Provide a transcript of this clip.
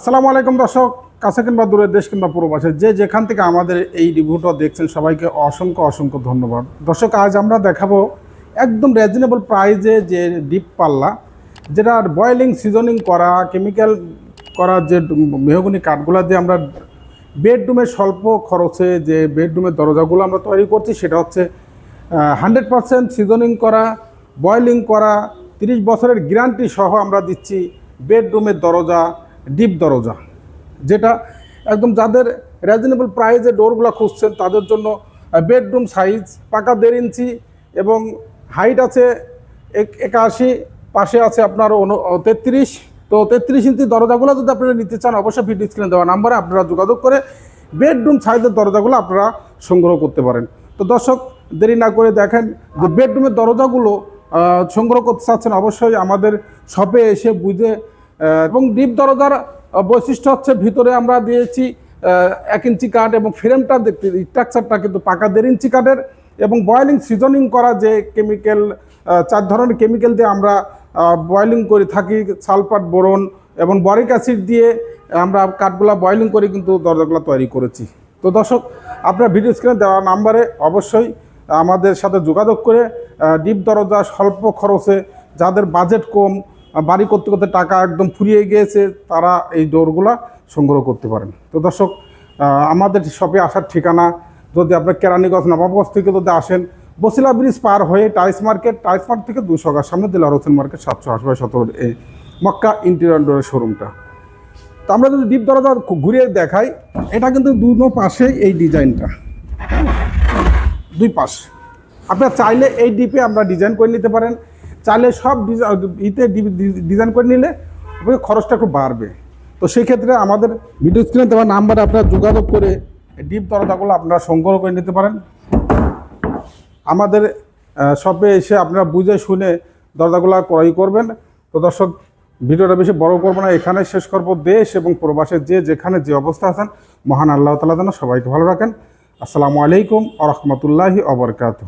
আসসালামু আলাইকুম দর্শক, কাছে কিংবা দূরে দেশ কিংবা পূর্বাসে যে যেখান থেকে আমাদের এই রিভিউটা দেখছেন, সবাইকে অসংখ্য অসংখ্য ধন্যবাদ। দর্শক, আজ আমরা দেখাবো একদম রিজনেবল প্রাইজে যে ডিপ পাল্লা যেটা বয়েলিং সিজনিং করা কেমিক্যাল করা যে মেহগুনি কাঠগুলা দিয়ে আমরা বেডরুমের স্বল্প খরচে যে বেডরুমের দরজাগুলো আমরা তৈরি করছি, সেটা হচ্ছে হান্ড্রেড পারসেন্ট সিজনিং করা বয়েলিং করা, তিরিশ বছরের গ্যারান্টি সহ আমরা দিচ্ছি বেডরুমের দরজা ডিপ দরজা, যেটা একদম যাদের রিজনেবল প্রাইসে ডোরগুলো খুঁজছেন, তাদের জন্য বেডরুম সাইজ পাকা দেড় ইঞ্চি এবং হাইট আছে এক- একাশি, পাশে আছে আপনার তেত্রিশ। তো তেত্রিশ ইঞ্চি দরজাগুলো যদি আপনারা নিতে চান, অবশ্যই ভিডিও স্ক্রিনে দেওয়া নাম্বারে আপনারা যোগাযোগ করে বেডরুম সাইজের দরজাগুলো আপনারা সংগ্রহ করতে পারেন। তো দর্শক, দেরি না করে দেখেন যে বেডরুমের দরজাগুলো সংগ্রহ করতে চাচ্ছেন, অবশ্যই আমাদের শপে এসে বুঝে এবং ডিপ দরজার বৈশিষ্ট্য হচ্ছে ভিতরে আমরা দিয়েছি এক ইঞ্চি কাঠ এবং ফ্রেমটা দেখতে স্ট্রাকচারটা কিন্তু পাকা দেড় ইঞ্চি কাঠের এবং বয়েলিং সিজনিং করা যে কেমিক্যাল চার ধরনের কেমিক্যাল দিয়ে আমরা বয়েলিং করে থাকি, সালফার, বোরন এবং বরিক অ্যাসিড দিয়ে আমরা কাঠগুলা বয়েলিং করে কিন্তু দরজাগুলো তৈরি করেছি। তো দর্শক, আপনার ভিডিও স্ক্রিনে দেওয়া নাম্বারে অবশ্যই আমাদের সাথে যোগাযোগ করে ডিপ দরজা স্বল্প খরচে যাদের বাজেট কম বাড়ি করতে করতে টাকা একদম ফুরিয়ে গিয়েছে, তারা এই ডোরগুলা সংগ্রহ করতে পারেন। তো দর্শক আমাদের শপে আসার ঠিকানা, যদি আপনার কেরানীগঞ্জ নবাবগঞ্জ থেকে যদি আসেন, বসিলা ব্রিজ পার হয়ে টাইস মার্কেট টাইস মার্কেট থেকে দুশো গাছ সামনে দিলার হোসেন মার্কেট সাতশো আশি বাই সতেরো এই মক্কা ইন্টেরিয়র ডোরের শোরুমটা। তো আমরা যদি ডিপ দরজা ঘুরিয়ে দেখাই, এটা কিন্তু দুনো পাশে এই ডিজাইনটা। দুই পাশ। আপনার চাইলে এই ডিপে আমরা ডিজাইন করে নিতে পারেন। চাইলে সব ইতে ডিজাইন করে নিলে খরচটা একটু বাড়বে। তো সেই ক্ষেত্রে আমাদের ভিডিও স্ক্রিনে দেওয়া নাম্বারে আপনারা যোগাযোগ করে ডিপ দরজাগুলো আপনারা সংগ্রহ করে নিতে পারেন। আমাদের শপে এসে আপনারা বুঝে শুনে দরজাগুলো ক্রয় করবেন। তো দর্শক, ভিডিওটা বেশি বড় করব না এখানে শেষ করব। দেশ এবং প্রবাসের যে যেখানে যে অবস্থা আছেন, মহান আল্লাহ তালা যেন সবাইকে ভালো রাখেন। আসসালামু আলাইকুম আ রহমতুল্লাহি অবরকাত